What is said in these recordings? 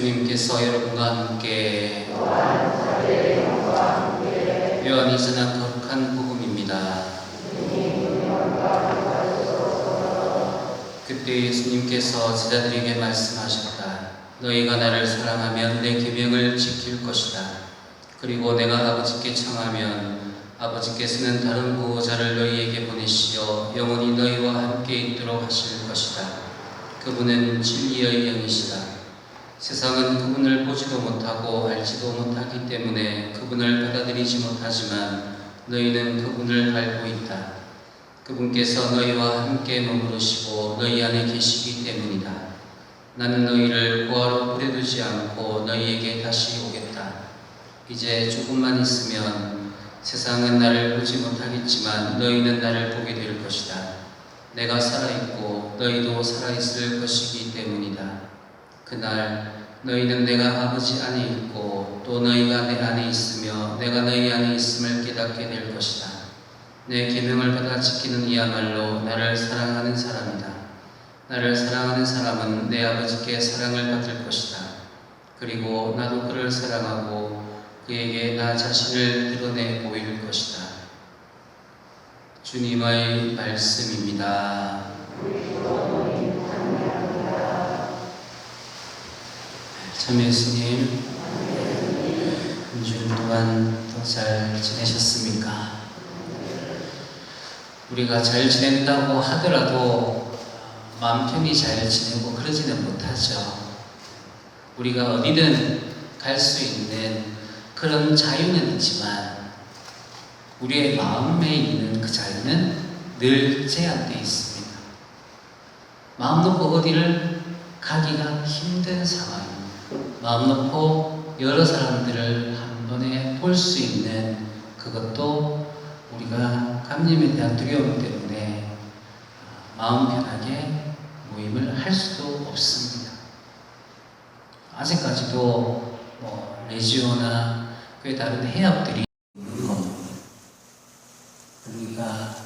주님께서 여러분과 함께 요한이 전한 거룩한 복음입니다. 그때 예수님께서 제자들에게 말씀하셨다. 너희가 나를 사랑하면 내 계명을 지킬 것이다. 그리고 내가 아버지께 청하면 아버지께서는 다른 보호자를 너희에게 보내시어 영원히 너희와 함께 있도록 하실 것이다. 그분은 진리의 영이시다. 세상은 그분을 보지도 못하고 알지도 못하기 때문에 그분을 받아들이지 못하지만 너희는 그분을 알고 있다. 그분께서 너희와 함께 머무르시고 너희 안에 계시기 때문이다. 나는 너희를 고아로 보내두지 않고 너희에게 다시 오겠다. 이제 조금만 있으면 세상은 나를 보지 못하겠지만 너희는 나를 보게 될 것이다. 내가 살아있고 너희도 살아있을 것이기 때문이다. 그날 너희는 내가 아버지 안에 있고 또 너희가 내 안에 있으며 내가 너희 안에 있음을 깨닫게 될 것이다. 내 계명을 받아 지키는 이야말로 나를 사랑하는 사람이다. 나를 사랑하는 사람은 내 아버지께 사랑을 받을 것이다. 그리고 나도 그를 사랑하고 그에게 나 자신을 드러내 보일 것이다. 주님의 말씀입니다. 참 예수님, 한주 동안 또잘 지내셨습니까? 우리가 잘 지낸다고 하더라도 마음 편히 잘 지내고 그러지는 못하죠. 우리가 어디든 갈 수 있는 그런 자유는 있지만 우리의 마음에 있는 그 자유는 늘 제한되어 있습니다. 마음 놓고 어디를 가기가 힘든 상황입니다. 마음 놓고 여러 사람들을 한 번에 볼 수 있는 그것도 우리가 감림에 대한 두려움 때문에 마음 편하게 모임을 할 수도 없습니다. 아직까지도 뭐 레지오나 그 다른 해협들이 있는 겁니다. 그러니까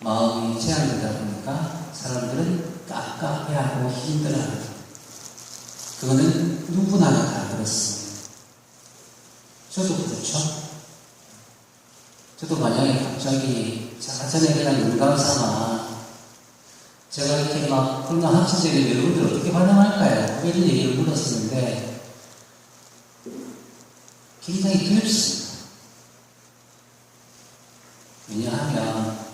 마음이 제한되다 보니까 사람들은 깝깝해하고 힘들어합니다. 그거는 누구나 다 그렇습니다. 저도 그렇죠. 저도 만약에 갑자기 제가 전에 그냥 영감 삼아 제가 이렇게 막 그런 합치적인 여러분들 어떻게 반응할까요? 이런 얘기를 물었었는데 굉장히 두렵습니다. 왜냐하면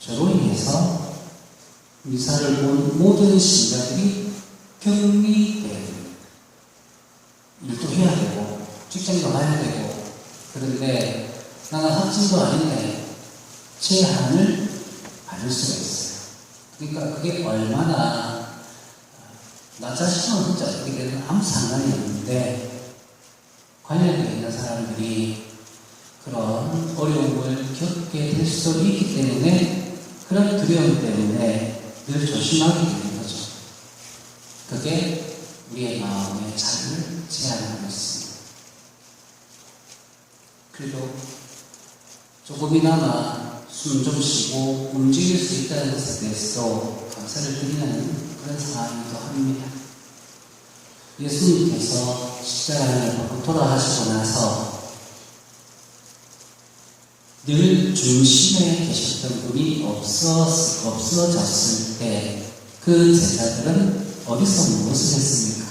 저로 인해서 미사를 본 모든 신자들이 격리돼야 됩니다. 일도 해야 되고 직장도 가야 되고 그런데 나는 확진도 아닌데 제한을 받을 수가 있어요. 그러니까 그게 얼마나 나 자신은 진짜 어떻게 되든 아무 상관이 없는데 관련되어 있는 사람들이 그런 어려움을 겪게 될 수도 있기 때문에 그런 두려움 때문에 늘 조심하게 되는 거죠. 그게 우리의 마음의 자유를 제한하고 있습니다. 그래도 조금이나마 숨 좀 쉬고 움직일 수 있다는 것에 대해서 감사를 드리는 그런 상황이기도 합니다. 예수님께서 십자가를 돌아가시고 나서 늘 중심에 계셨던 분이 없어, 없어졌을 때 그 제자들은 어디서 무엇을 했습니까?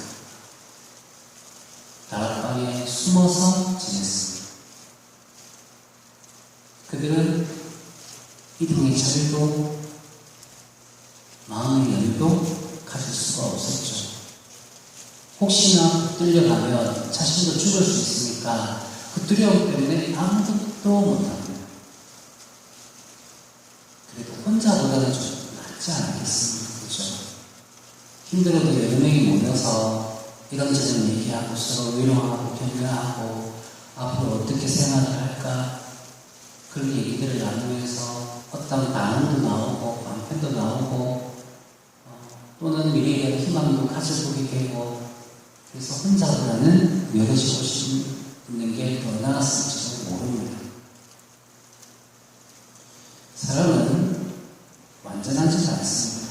다락방에 숨어서 지냈습니다. 그들은 이등의 자리도 마음의 여유도 가질 수가 없었죠. 혹시나 끌려가면 자신도 죽을 수 있으니까 그 두려움 때문에 아무것도 못합니다. 그래도 좀 낫지 않겠습니까? 그죠? 힘들어도 여러 명이 모여서 이런저런 얘기하고 서로 위로하고 격려하고 앞으로 어떻게 생활을 할까 그런 얘기들을 나누면서 어떤 반응도 나오고 방편도 나오고 어, 또는 미래에 대한 희망도 가져보게 되고 그래서 혼자보다는 여럿이 오시 있는 게더 모릅니다. 사람은 완전하지 않습니다.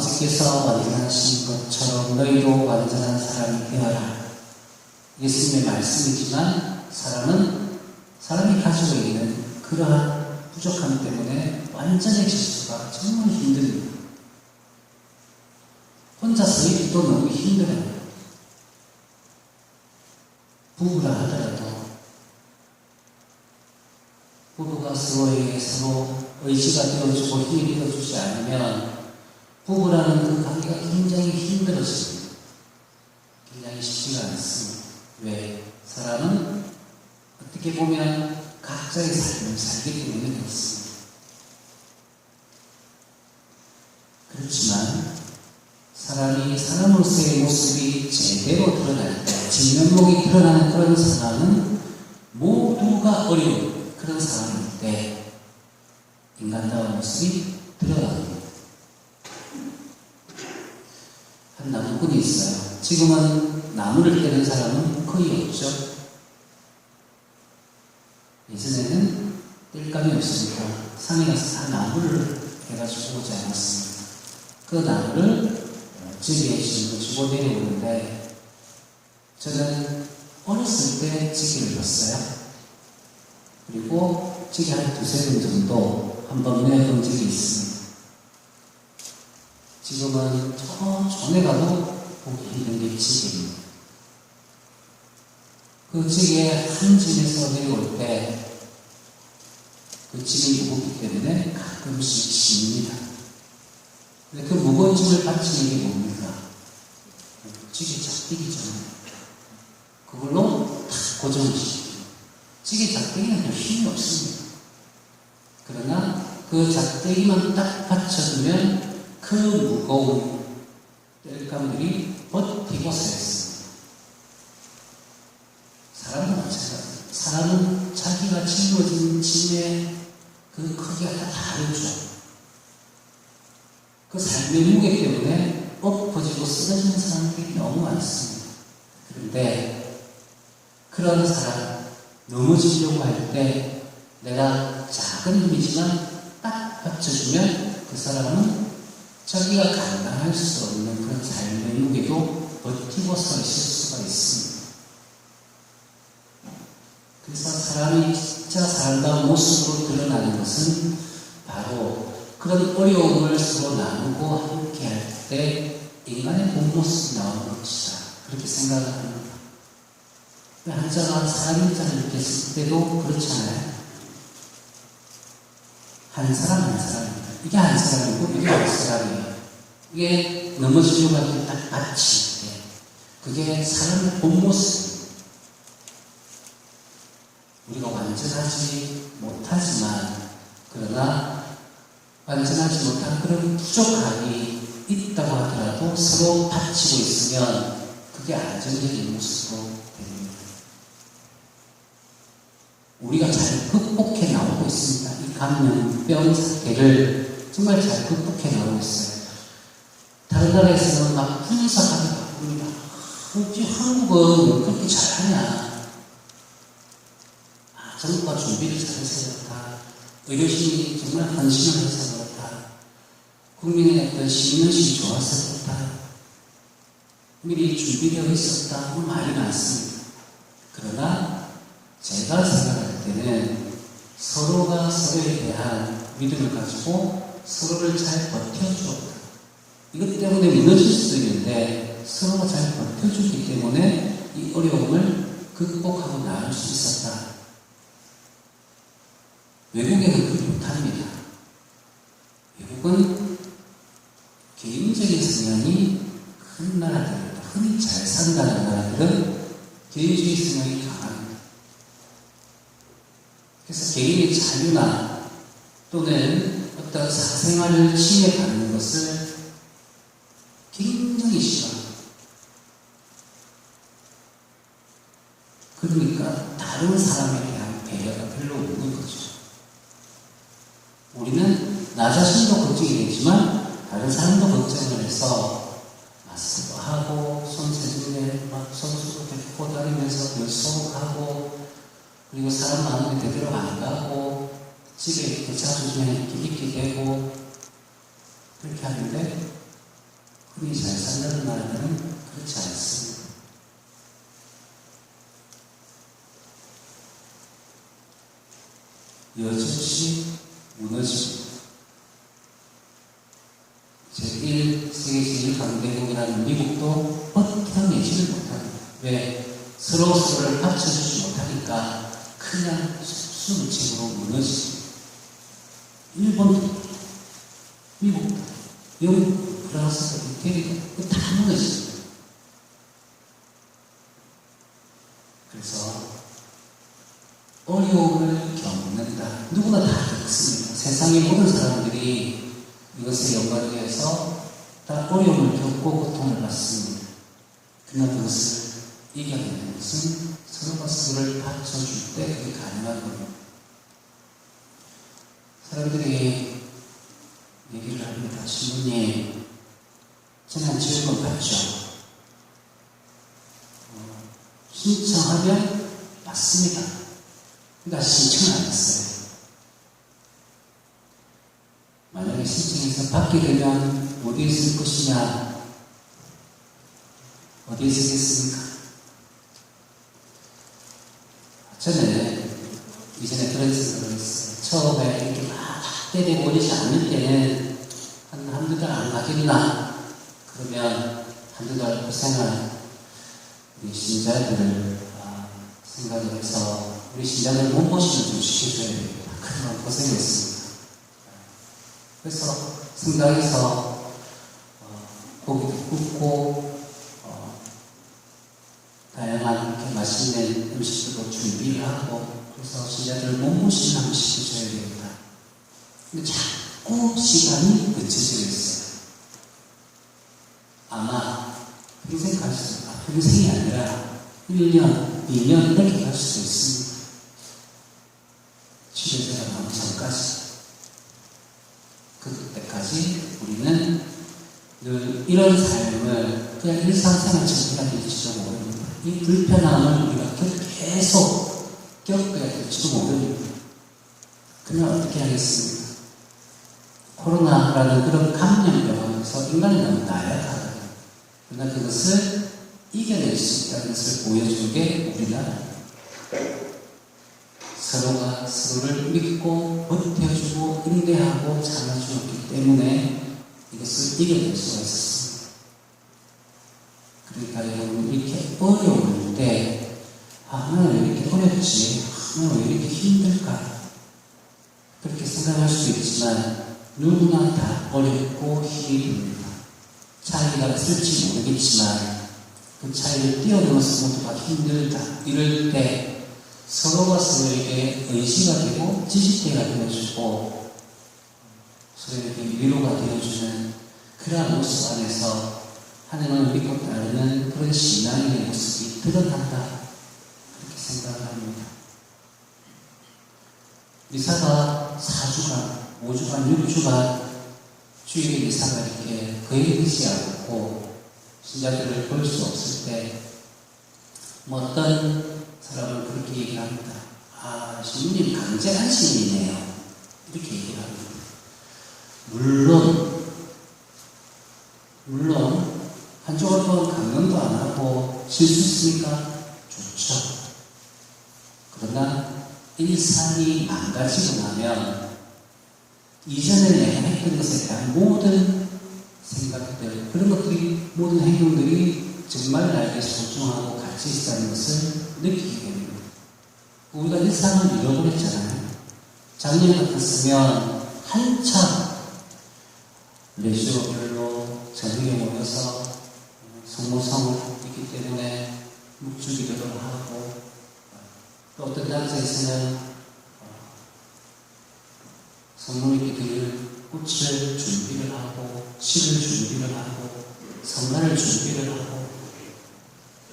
아버지께서 완전하신 것처럼 너희도 완전한 사람이 되어라. 예수님의 말씀이지만 사람은 사람이 가지고 있는 그러한 부족함 때문에 완전해질 수가 정말 힘듭니다. 혼자서 있기도 너무 힘들어요. 부부라 하더라도 부부가 서로에게 서로 의지가 되어주고 힘이 되어주지 않으면 부부라는 그 관계가 굉장히 힘들어집니다. 굉장히 쉽지가 않습니다. 왜? 사람은 어떻게 보면 각자의 삶을 살기 때문에 그렇습니다. 그렇지만 사람이 사람으로서의 모습이 제대로 드러날 때, 진면목이 드러나는 그런 상황은 모두가 어려운 그런 상황일 때 인간다운 모습이 드러납니다. 한 나무꾼이 있어요. 지금은 나무를 떼는 사람은 거의 없죠. 예전에는 뗄감이 없으니까 산에 가서 다 나무를 해가지고 오지 않았습니다. 그 나무를 집에 지금 주고 내려오는데 저는 어렸을 때 지기를 봤어요. 그리고 지기 한 두세 번 정도 한번 내본 적이 있습니다. 지금은 저 전에 가도 보기 힘든 게 지기입니다. 그 지기에 한 집에서 내려올 때 그 집이 무겁기 때문에 가끔씩 쉽니다. 근데 그 무거운 짐을 받치는 게 뭡니까? 찌개 작대기잖아요. 그걸로 탁 고정을 시키고. 찌개 작대기는 별 힘이 없습니다. 그러나 그 작대기만 딱 받쳐주면 그 무거운 뗄감들이 버티고 서 있습니다. 사람은 자기가 짊어진 짐의 그 크기가 다 다르죠. 그 삶의 무게 때문에 엎어지고 쓰러지는 사람들이 너무 많습니다. 그런데 그런 사람, 넘어지려고 할 때 내가 작은 힘이지만 딱 받쳐주면 그 사람은 자기가 감당할 수 없는 그런 삶의 무게도 버티고 서 있을 수가 있습니다. 그래서 사람이 진짜 사람다운 모습으로 드러나는 것은 바로 그런 어려움을 서로 나누고 함께 할 때 인간의 본 모습이 나오는 것이다. 그렇게 생각을 합니다. 한자가 사람인자를 이렇게 때도 그렇잖아요. 한 사람 한 사람입니다. 이게 한 사람이고 이게 한 사람이에요. 이게 넘어지려고 할때딱때 그게 사람의 본 모습입니다. 우리가 완전하지 못하지만 그러나 완전하지 못한 그런 부족함이 있다고 하더라도 서로 받치고 있으면 그게 안정적인 모습으로 됩니다. 우리가 잘 극복해 나오고 있습니다. 이 감염병 사태를 정말 잘 극복해 나오고 있어요. 다른 나라에서는 막 분석하게 바쁩니다. 어찌 한국은 그렇게 잘하냐. 아, 정부가 준비를 잘해서 그렇다. 의료진이 정말 헌신을 해서 그렇다. 국민의 어떤 신념이 좋아서 그렇다. 미리 준비되어 있었다. 뭐 말이 많습니다. 그러나 제가 생각할 때는 서로가 서로에 대한 믿음을 가지고 서로를 잘 버텨주었다. 이것 때문에 무너질 수도 있는데 서로가 잘 버텨주기 때문에 이 어려움을 극복하고 나올 수 있었다. 외국에는 그렇게 못합니다. 외국은 개인적인 성향이 큰 나라들, 흔히 잘 산다는 나라들은 개인주의 성향이 강합니다. 그래서 개인의 자유나 또는 어떤 사생활을 침해받는 것을 굉장히 싫어합니다. 그러니까 다른 사람에 대한 배려가 별로 없는 거죠. 우리는 나 자신도 걱정이 되지만 다른 사람도 걱정을 해서 마스크도 하고 손 세정에 막 손수도 뱉고 다니면서 열소하고 그리고 사람 많은데 되도록 안 가고 집에 이렇게 자주 그냥 이렇게 되고 그렇게 하는데 흔히 잘 산다는 말은 그렇지 않습니다. 여전히 무너집니다. 제1 세계 제1강대국이라는 미국도 버텨내지를 못합니다. 왜? 서로 서로를 받쳐주지 못하니까 그냥 수능책으로 무너집니다. 일본도, 미국도, 영국, 프랑스도, 이태리도 다 무너집니다. 그래서 어려움을 겪는다. 누구나 다 겪습니다. 세상의 모든 사람들이 이것에 연관되어서 다 어려움을 겪고 고통을 받습니다. 그러나 그것을 이겨내는 것은 서로가 서로를 받쳐줄 때 그게 가능한 겁니다. 사람들이 얘기를 합니다. 신부님, 재난지원금 받죠? 어, 신청하면 받습니다. 그러니까 신청을 안 했어요. 만약에 신청해서 받게 되면 어디에 쓸 것이냐? 어디에 쓰겠습니까? 전에, 이전에 그런 생각을 했어요. 처음에 때리고 오리지 않을 때는 한 한두 달 안 가겠나? 그러면 한두 달 고생할 우리 신자들을 아, 생각을 해서 우리 신자들 몸보신을 좀 시켜줘야 됩니다. 그동안 고생했습니다. 그래서 성당에서 어, 고기도 굽고 어, 다양한 이렇게 맛있는 음식들도 준비를 하고 그래서 신자들 몸보신 한번 시켜줘야 됩니다. 근데 자꾸 시간이 늦춰져 있어요. 아마 평생 갈 수, 아, 평생이 아니라 1년, 2년 이렇게 갈 수도 있습니다. 치료제가 나오기 전까지. 그때까지 우리는 늘 이런 삶을 그냥 일상생활처럼 해야 될지도 모릅니다. 이 불편함을 우리가 계속 겪어야 될지도 모릅니다. 그러면 어떻게 하겠습니까? 코로나라는 그런 감염병에서 인간이 너무 나약하거든요. 그러나 그것을 이겨낼 수 있다는 것을 보여준 게 우리나라입니다. 서로가 서로를 믿고 버텨주고 인내하고 참아주었기 때문에 이것을 이겨낼 수가 있었습니다. 그러니까 여러분 이렇게 어려울 때 아, 나는 왜 이렇게 어렵지? 아, 나는 왜 이렇게 힘들까? 그렇게 생각할 수도 있지만 누구나 다 어렵고 힘이 듭니다. 차이가 있을지 모르겠지만 그 차이를 뛰어넘어서 모두가 힘들다. 이럴 때 서로가 서로에게 의지가 되고 지지대가 되어주고 서로에게 위로가 되어주는 그러한 모습 안에서 하나님을 믿고 따르는 그런 신앙의 모습이 드러난다. 그렇게 생각을 합니다. 미사가 4주간, 5주간, 6주간 주일에 미사가 이렇게 거의 되지 않고 신자들을 볼 수 없을 때, 뭐 어떤 사람은 그렇게 얘기합니다. 아, 신부님 강제한 신이네요. 이렇게 얘기를 합니다. 물론, 물론, 또 강연도 안 하고 실수했으니까 좋죠. 그러나 일상이 망가지고 나면 이전에 했던 것에 대한 모든 생각들, 그런 것들이, 모든 행동들이 정말 나에게 소중하고 가치 있다는 것을 느끼게 됩니다. 우리가 일상을 잃어버렸잖아요. 작년 같았으면 한참 레시오별로 저녁에 모여서 성모성을 있기 때문에 묵주 기도를 하고 또 어떤 단체에서는 성모님께 드릴 꽃을 준비를 하고 식을 준비를 하고 성가를 준비를 하고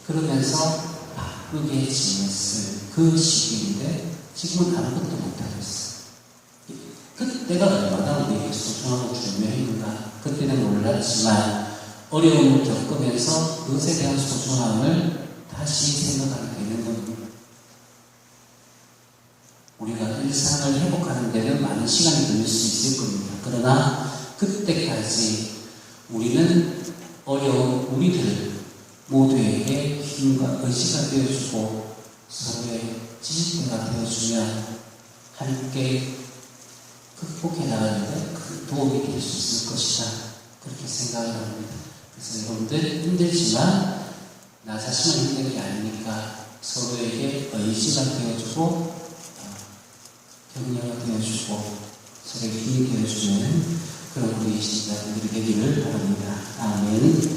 그러면서 바쁘게 지냈을 그 시기인데 지금은 아무것도 못하고 있어요. 그때가 얼마나 우리에게 소중하고 중요했는가 그때는 몰랐지만 어려움을 겪으면서 그것에 대한 소중함을 다시 생각하게 되는 겁니다. 우리가 일상을 회복하는 데는 많은 시간이 걸릴 수 있을 겁니다. 그러나 그때까지 우리는 어려운 우리들 모두에게 힘과 의지가 되어주고 서로의 지지대가 되어주면 함께 극복해 나가는데 큰 도움이 될 수 있을 것이다. 그렇게 생각을 합니다. 그래서 여러분들 힘들지만 나 자신은 힘든 게 아니니까 서로에게 의지가 되어주고 어, 격려가 되어주시고 서로 힘이 되어주는 그런 우리 신자들이 되기를 바랍니다. 아멘.